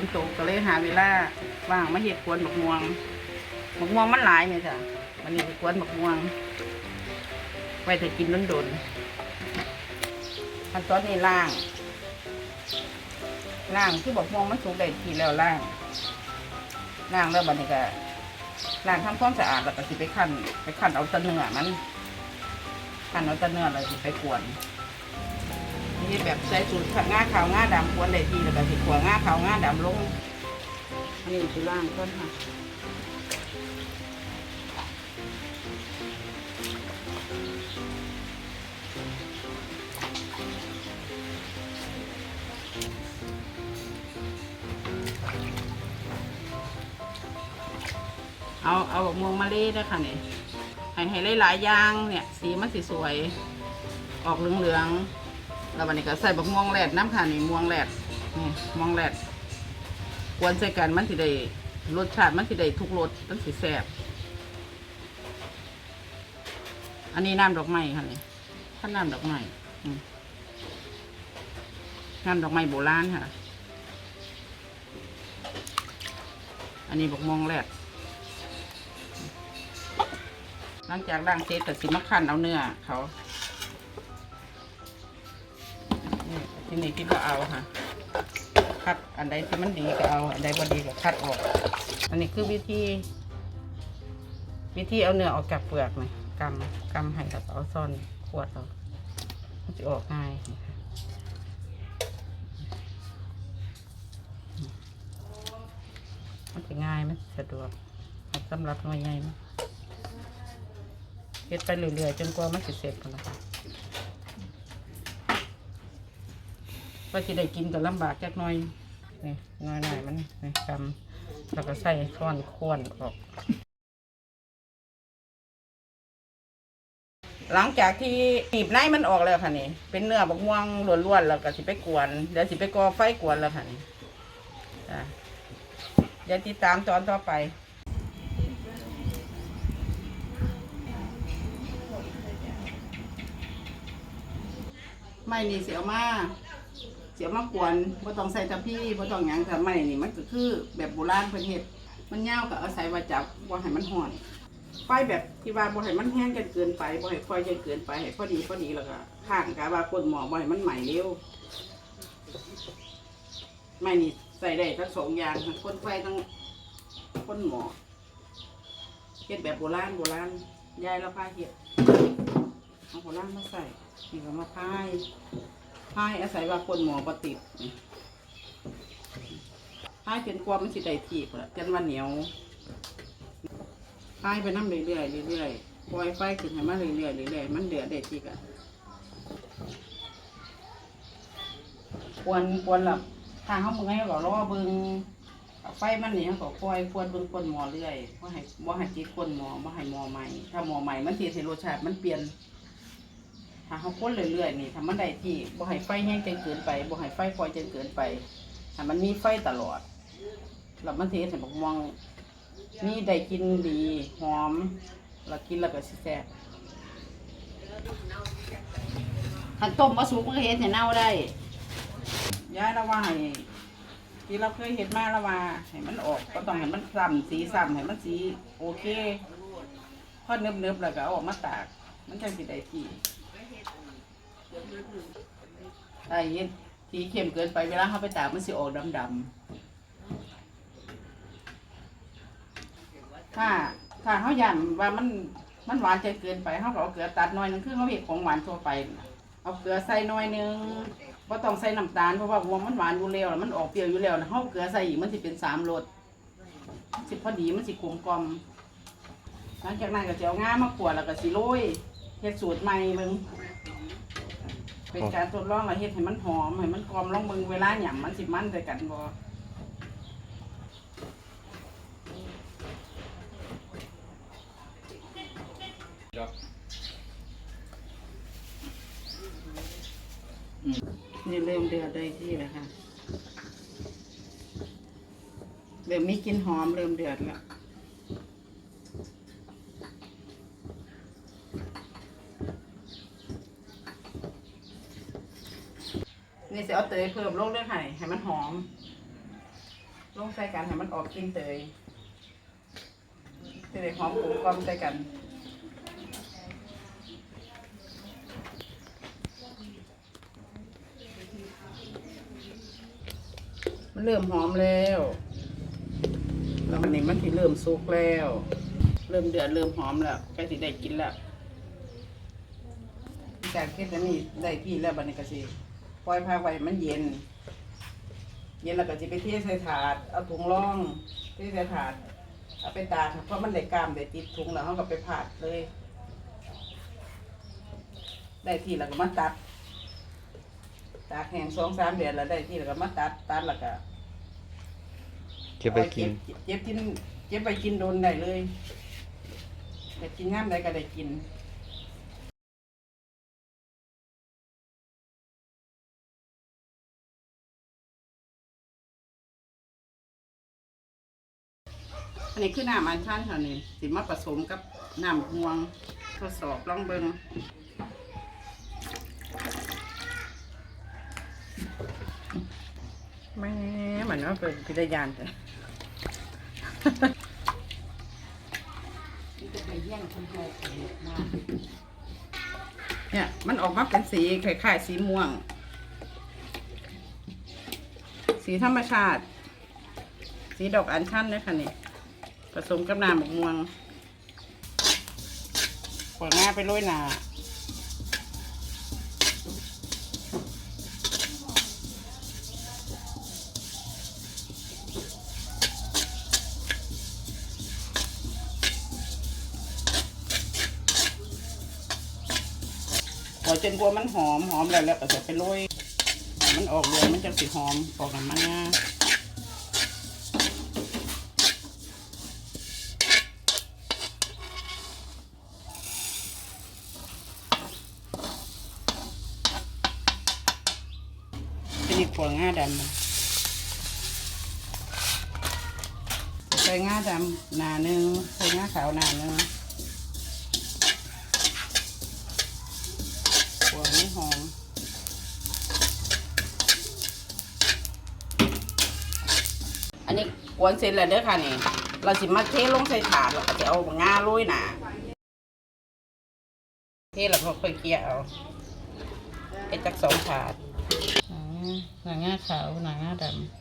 นตกก็เลยหาเวลาว่างมาเห็ดกวนบักม่วงบักม่วงมันหลายเนี่ยจ้ะวันนี้ไปกวนบักม่วง ไว้ถ้ากินโดนๆขั้นตอนนี้ล่าง ล่างคือบักม่วงมันสุกได้ทีแล้วล่าง ล่างแล้วบัดนี้ก็ล่างทำความสะอาดแล้วก็สิไปคั่นไปคั่นเอาตะเนื้อมันคั่นเอาตะเนื้อแล้วสิไปกวน นี่แบบใส่สูตรง่าขาวง่าดำควรได้ทีแล้วก็สิขวง่าขาวง่าดำลงอันนี้คือล่างต้นค่ะเอาเอาบกม่วงมาเล่ด้วยค่ะเนี่ยให้ให้หลายๆอย่างเนี่ย สีมันสีสวย ออกเหลืองๆ แล้ววันนี้ก็ใส่บักม่วงแรดน้ำค่ะนี่ม่วงแรดนี่ม่วงแรดกวนใส่กันมันสิได้รสชาติมันสิได้ทุกรสมันสิแซ่บอันนี้น้ำดอกไม้ค่ะนี่ถ้าน้ำดอกไม้น้ำดอกไม้โบราณค่ะ อันนี้บักม่วงแรดหลังจากล้างเสร็จก็สิมาคั่นเอาเนื้อเขา นี่ที่นี่ที่ก็เอาค่ะคัดอันใดที่มันดีก็เอา อันใดบ่ดีก็คัดออก อันนี้คือวิธี วิธีเอาเนื้อออกจากเปลือกนะกำกำให้กับเอาซ่อนขวดเอามันจะออกง่ายมันจะง่ายมันสะดวกสำหรับหน่วยใหญ่เฮ็ดไปเรื่อยๆจนกว่ามันจะเสร็จกันนะคะ ว่าจะได้กินก็ลำบากจักหน่อยนี่น้อยหน่อยๆมันนี่กำแล้วก็ใส่ช้อนควนออก หลังจากที่หนีบในมันออกแล้วค่ะนี่ เป็นเนื้อบักม่วงล้วนๆแล้วก็สิไปกวนเดี๋ยวสิไปก่อไฟกวนแล้วค่ะนี่เดี๋ยวติดตามตอนต่อไปไม่นี่เสียวมาเสียมากวนบ่ต้องใส่ตะพี่บ่ต้องหยังแต่ไม่นี่มันก็คือแบบโบราณเพิ่นเฮ็ดมันยาวก็อาศัยว่าจับบ่ให้มันห่อนไฟแบบที่ว่าบ่ให้มันแห้งกันเกินไปบ่ให้ไฟจนเกินไปให้พอดีพอดีแล้วก็ข้างกะว่าก้นหม้อบ่ให้มันไหม้เร็วไม่นี่ใส่ได้ทั้งสองอย่างทั้งคนไฟทั้งคนหม้อเฮ็ดแบบโบราณโบราณยายเราพาเฮ็ดเอาโบราณมาใส่นี่ก็มาพาย พายอาศัยว่าคนหมอปติดพายเป็นความมันสิได้ทีกละจนว่าเหนียวพายไปน้ำเรื่อยๆเรื่อยๆปล่อยไฟขึ้นให้มันเรื่อยๆเรื่อยๆมันเดือดได้ทีกอะควนควนหลับทางเขาเบิ่งให้ก็รอเบิ่งไฟมันเนี่เขาก็ปล่อยควนเบิ่งคนหมอเรื่อยว่าให้ว่าให้จิตคนหมอว่าให้หมอใหม่ ถ้าหมอใหม่มันเสิให้รสชาติมันเปลี่ยน ถ้าเขาค้นเรื่อยๆนี่ถ้ามันได้ที่บ่ให้ไฟแห้งจนเกินไปบ่ให้ไฟฟอยจนเกินไปถ้ามันมีไฟตลอดแล้วมันสิเฮ็ดให้บักม่วงมีได้กินดีหอมแล้วกินแล้วก็สิแซ่บคันต้มบ่สุกมันก็เฮ็ดให้เน่าได้ยายละว่าให้ที่เราเคยเฮ็ดมาล้วว่าให้มันออกก็ต้องให้มันซ้ำสีซ้ำให้มันสีโอเคพอเนิบๆแล้วก็เอาออกมาตาก มันจังสิได้ที่ ไอ้เย็นสีเข้มเกินไปเวลาเขาไปตากมันสิออกดำๆถ้าถ้าเขาย่านว่ามันมันหวานจนเกินไปเขาก็เอาเกลือตัดหน้อยหนึงคือเขาเห็ดของหวานทั่วไปน่ะเอาเกลือใส่หน้อยหนึงว่าต้องใส่น้ำตาลเพราะว่าวัวมันหวานอยู่แล้วแล้วมันออกเปรี้ยวอยู่แล้วนะเขาเอาเกลือใส่อีกมันสิเป็นสามรสสิพอดีมันสิกลมกลอมหลังจากนั้นก็จะเอาง่ามากวดแล้วก็สิโรยเฮ็ดสูตรใหม่มึง เป็นการทดลองและเฮ็ดให้มันหอมให้มันกลอมลองเบิ่งเวลาหยำมันสิมันด้วยกันบ่อืมนี่เริ่มเดือดได้ที่แล้วค่ะเริ่มมีกลิ่นหอมเริ่มเดือดแล้ว นี่สิเอาเตยเพิ่มลงด้วยค่ะให้มันหอม ลงใส่กันให้มันออกกลินเตยจะได้หอมกลมกล่อมใส่กันมันเริ่มหอมแล้วแล้วมันนี่มันที่เริ่มสุกแล้ว เริ่มเดือดเริ่มหอมแล้วใกล้ที่ได้กินแล้วจากเก็ดอันนี้ได้ที่แล้วบัดนี้ก็สิ ปล่อยพาไว้มันเย็น เย็นแล้วก็จะไปเทใส่ถาด เอาถุงร่องเทใส่ถาด เอาไปตากเพราะมันได้กล้ามได้ติดถุงแล้วเขาก็ไปผัดเลย ได้ที่แล้วก็มาตัด ตากแห้งสองสามเดือนแล้วได้ที่แล้วก็มาตัด ตัดแล้วก็เก็บไปกิน เก็บกิน เก็บไปกินโดนได้เลยได้กินงามใดก็ได้กิน นนี้คือน้ำอัญชันค่ะนี่สิมาผสมกับน้ำห่วงทดสอบลองเบิงแม่เหมือนว่าเป็นพิทยานจ้ะเนี่ย มันออกมาเป็นสีคล้ายๆสีม่วง สีธรรมชาติ สีดอกอัญชันเลยค่ะนี่ ผสมกับน้ำหมกม่วงขวดงาไปโรยหนาขอจนกลัวมันหอมหอมแล้วแล้วก็จะไปโรยมันออกเรืองมันจะสีหอมออกน้ำมันงา นอีกหัวง่าดำใส่ง่าดำหนาหนึ่งใส่ง่าขาวหนาหนึ่งหัวไม่หอมอันนี้กวนเสร็จแล้วเด้อค่ะนี่เราสิมาเทลงใส่ถาดแล้วก็จะเอาง่าโรยหนาเทแล้วก็ค่อยเกลี่ยเอาเป็นจักสองถาด หนังง่าขาวหนังง่าดำ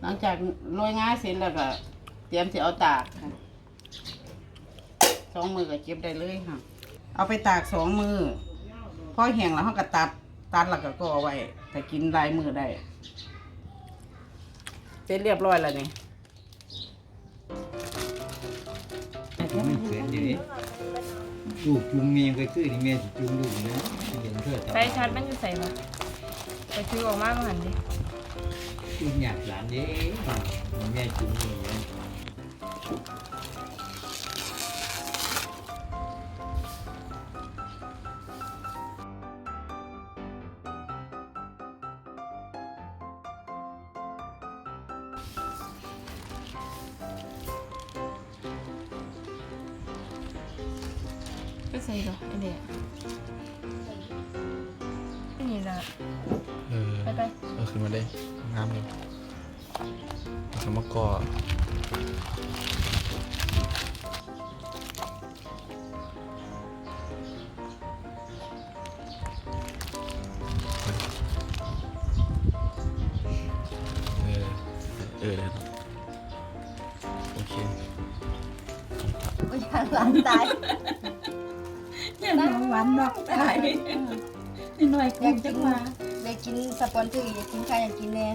หลังจากโรยง่าเสร็จแล้วก็ เตรียมจะเอาตากค่ะสองมือก็เก็บได้เลยค่ะ เอาไปตากสองมือพอแห้งแล้วเขาก็ตัดตัดแล้วก็ก็เอาไว้แต่กินลายมือได้เสร็จเรียบร้อยแล้วนี่มันเกิดอย่างนี้ลูกจุงเมียก็คือนี่แม่สิจุงลูกนะเห็นเพื่อใส่ชัดมันอยู่ใส่ปะไปซื้อออกมาก่อนดิจุงอยากหลานเด้ แม่จุงนี่นะก็ใส่ดอกไอเดียนี่ละเออไปไปเออขึ้ นมาได้งามเลยสมกอเออเออเลยโอเคไม่อยากหลานตายเนี่ยน้องหวานดอกตายนี่หน่อยอกูยากจักิงนมาอยาก กินสปอนเซอร์อยากกินใครอยากกินแน่